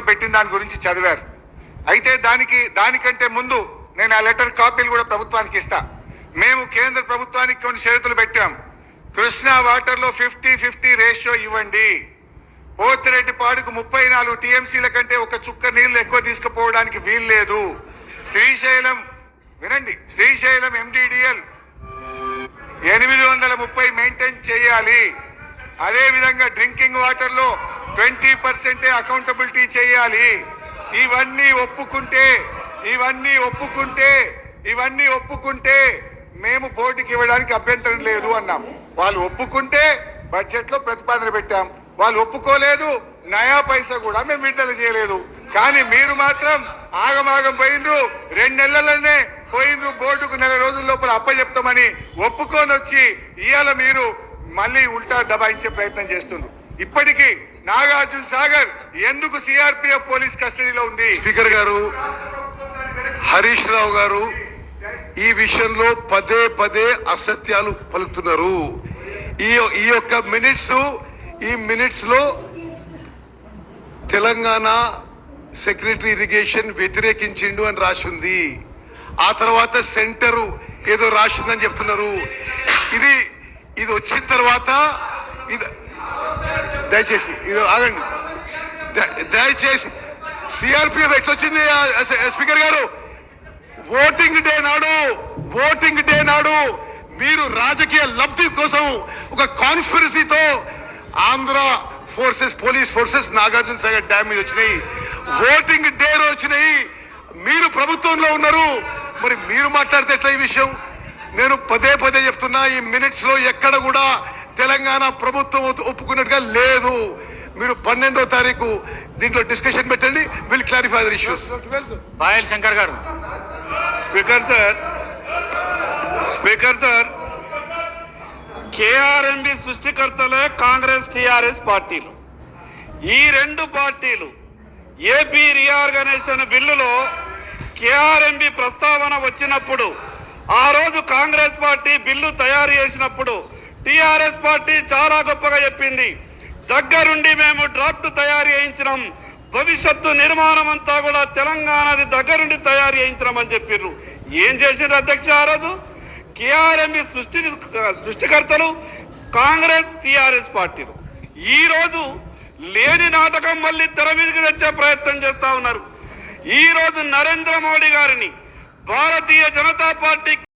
పేపర్లో పెట్టిన దాని గురించి చదివారు. అయితే దానికి దానికంటే ముందు నేను ఆ లెటర్ కాపీలు కూడా ప్రభుత్వానికి ఇస్తా. మేము కేంద్ర ప్రభుత్వానికి కొన్ని షరతులు పెట్టాం. కృష్ణా వాటర్లో ఫిఫ్టీ ఫిఫ్టీ రేషియో ఇవ్వండి. పోతిరెడ్డిపాడుకు ముప్పై నాలుగు టీఎంసీల కంటే ఒక చుక్క నీళ్ళు ఎక్కువ తీసుకుపోవడానికి వీలు లేదు శ్రీశైలం వినండి శ్రీశైలం ఎండిడిఎల్ ఎనిమిది వందల ముప్పై మెయింటైన్ చేయాలి. అదే విధంగా డ్రింకింగ్ వాటర్లో ట్వంటీ పర్సెంటే అకౌంటబిలిటీ చేయాలి. ఇవన్నీ ఒప్పుకుంటే ఇవన్నీ ఒప్పుకుంటే ఇవన్నీ ఒప్పుకుంటే మేము బోర్డుకి ఇవ్వడానికి అభ్యంతరం లేదు అన్నాం. వాళ్ళు ఒప్పుకుంటే బడ్జెట్లో ప్రతిపాదన పెట్టాం. వాళ్ళు ఒప్పుకోలేదు నయా పైసా కూడా మేము విడుదల చేయలేదు. కానీ మీరు మాత్రం ఆగమాగం పోయిండ్రు రెండు నెలలనే పోయిండ్రు బోర్డుకు నెల రోజుల లోపల అప్పచెప్తామని ఒప్పుకొని వచ్చి ఇవాళ మీరు మళ్ళీ ఉల్టా దబాయించే ప్రయత్నం చేస్తున్నారు ఇప్పటికీ నాగార్జున సాగర్ ఎందుకు సిఆర్పిఎఫ్ పోలీస్ కస్టడీలో ఉంది? స్పీకర్ గారు హరీష్ రావు గారు ఈ విషయంలో పదే పదే అసత్యాలు పలుకుతున్నారు. ఈ ఈ యొక్క మినిట్స్ ఈ మినిట్స్లో తెలంగాణ సెక్రటరీ ఇరిగేషన్ వ్యతిరేకించిండు అని రాసి ఉంది ఆ తర్వాత సెంటరు ఏదో రాసిందని చెప్తున్నారు. ఇది ఇది వచ్చిన తర్వాత దయచేసి ఇది ఆగండి. దయచేసి సిఆర్పిఎఫ్ ఎట్లొచ్చింది స్పీకర్ గారు? ఓటింగ్ డే నాడు ఓటింగ్ డే నాడు మీరు రాజకీయ లబ్ధి కోసం ఒక కాన్స్పిరసీతో Andhra forces police forces Nagarjuna Sagar dam మీద వచ్చినాయి. ఓటింగ్ డే వచ్చినాయి. మీరు ప్రభుత్వంలో ఉన్నారు. మరి మీరు మాట్లాడితే ఎట్లా ఈ విషయం? నేను పదే పదే చెప్తున్నా ఈ మినిట్స్లో ఎక్కడ కూడా తెలంగాణ ప్రభుత్వం ఒప్పు- ఒప్పుకున్నట్టుగా లేదు. మీరు పన్నెండో తారీఖు దీంట్లో డిస్కషన్ పెట్టండి. Will clarify their issues Payal Shankar garu. Speaker sir speaker sir KRMB సృష్టికర్తలే Congress TRS పార్టీలు. ఈ రెండు పార్టీలు ఏపీ రీఆర్గనైజేషన్ బిల్లులో కేఆర్ఎంబి ప్రస్తావన వచ్చినప్పుడు ఆ రోజు కాంగ్రెస్ పార్టీ బిల్లు తయారు చేసినప్పుడు టిఆర్ఎస్ పార్టీ చాలా గొప్పగా చెప్పింది. దగ్గరుండి మేము డ్రాఫ్ట్ తయారు చేయించినాం. భవిష్యత్తు నిర్మాణం అంతా కూడా తెలంగాణది దగ్గరుండి తయారు చేయించడం అని చెప్పిర్రు. ఏం చేసిండ్రు అధ్యక్ష ఆ రోజు? కేఆర్ఎంబి సృష్టి సృష్టికర్తలు కాంగ్రెస్ టిఆర్ఎస్ పార్టీలు. ఈ రోజు లేని నాటకం మళ్ళీ తెర మీదకి తెచ్చే ప్రయత్నం చేస్తా ఉన్నారు. ఈ రోజు నరేంద్ర మోడీ గారిని భారతీయ జనతా పార్టీ